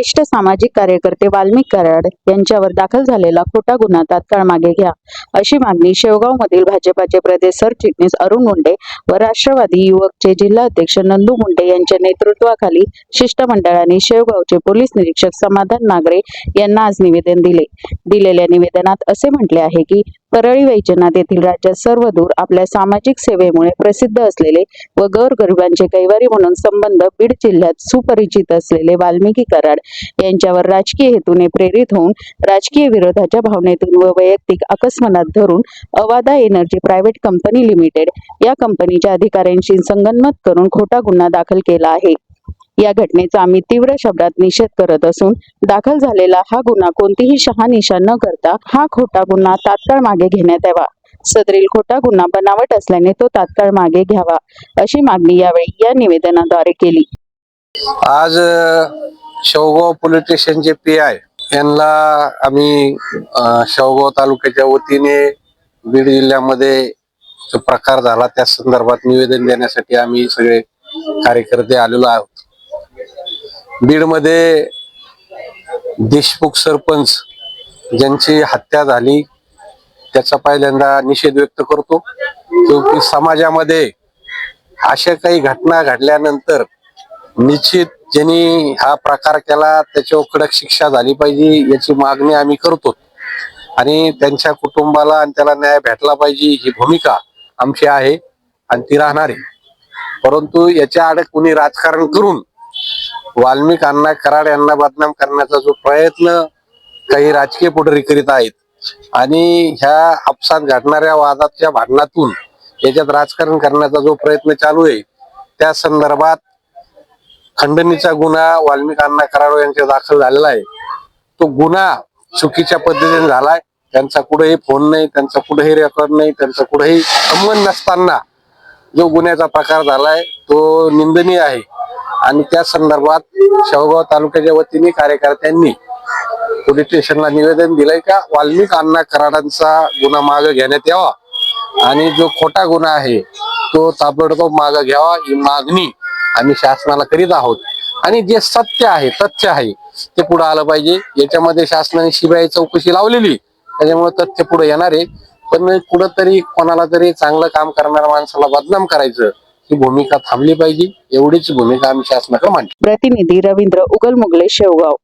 ज्येष्ठ सामाजिक कार्यकर्ते वाल्मिक कराड यांच्यावर दाखल झालेला खोटा गुन्हा तात्काळ मागे घ्या. अशी मागणी शेवगावमधील भाजपाचे प्रदेश सरचिटणीस अरुण मुंडे व राष्ट्रवादी युवकचे जिल्हा अध्यक्ष नंदू मुंडे यांच्या नेतृत्वाखाली शिष्टमंडळाने शेवगावचे पोलीस निरीक्षक समाधान नागरे यांना आज निवेदन दिले. दिलेल्या निवेदनात असे म्हटले आहे की परळी वैजनाथ येथील राज्यात सर्वदूर आपल्या सामाजिक सेवेमुळे प्रसिद्ध असलेले व गोरगरिबांचे कैवारी म्हणून संबंध बीड जिल्ह्यात सुपरिचित असलेले वाल्मिकी कराड यांच्यावर राजकीय हेतूने प्रेरित होऊन राजकीय विरोधाच्या भावनेतून व वैयक्तिक अकस्मात धरून Avaada energy private company limited या कंपनीच्या अधिकाऱ्यांशी संगनमत करून खोटा गुन्हा दाखल केला आहे. या घटनेचा आम्ही तीव्र शब्दात निषेध करत असून दाखल झालेला हा गुन्हा कोणतीही शहानिशा न करता हा खोटा गुन्हा तात्काळ मागे घेण्यात यावा. सदरील खोटा गुन्हा बनावट असल्याने तो तात्काळ मागे घ्यावा अशी मागणी यावेळी या निवेदनाद्वारे केली. आज Shevgaon police station P I यांना आम्ही शेवगाव तालुक्याच्या वतीने बीड जिल्ह्यामध्ये जो प्रकार झाला त्या संदर्भात निवेदन देण्यासाठी आम्ही सगळे कार्यकर्ते आलेलो आहोत. बीडमध्ये देशमुख सरपंच ज्यांची हत्या झाली. त्याचा पहिल्यांदा निषेध व्यक्त करतो. की समाजामध्ये अशा काही घटना घडल्यानंतर निश्चित ज्यांनी हा प्रकार केला त्याच्यावर कडक शिक्षा झाली पाहिजे याची मागणी आम्ही करतो. आणि त्यांच्या कुटुंबाला आणि त्याला न्याय भेटला पाहिजे ही भूमिका आमची आहे आणि ती राहणार आहे. परंतु याच्या आड कुणी राजकारण करून वाल्मिकांना कराड यांना बदनाम करण्याचा जो प्रयत्न काही राजकीय पुढारी करीत आहेत आणि ह्या आपसात घडणाऱ्या वादाच्या भांडणातून याच्यात राजकारण करण्याचा जो प्रयत्न चालू आहे त्या संदर्भात खंडणीचा गुन्हा वाल्मिक कराड यांच्या दाखल झालेला आहे. तो गुन्हा चुकीच्या पद्धतीने झालाय. त्यांचा कुठेही फोन नाही त्यांचा कुठेही रेकॉर्ड नाही त्यांचा कुठेही संबंध नसताना जो गुन्ह्याचा प्रकार झालाय तो निंदनीय आहे. आणि त्या संदर्भात शेवगाव तालुक्याच्या वतीने कार्यकर्त्यांनी पोलीस स्टेशनला निवेदन दिलंय का? वाल्मिक अण्णा कराडांचा गुन्हा मागे घेण्यात यावा. आणि जो खोटा गुन्हा आहे तो ताबडतोब मागे घ्यावा ही मागणी आम्ही शासनाला करीत आहोत. आणि जे सत्य आहे तथ्य आहे ते पुढे आलं पाहिजे. याच्यामध्ये शासनाने सीबीआय चौकशी लावलेली त्याच्यामुळे तथ्य पुढे येणार आहे. पण कुठंतरी कोणाला तरी चांगलं काम करणाऱ्या माणसाला बदनाम करायचं ही भूमिका थांबली पाहिजे एवढीच भूमिका आम्ही शासनाकडे मांडली. प्रतिनिधी रवींद्र उगलमुगले शेवगाव.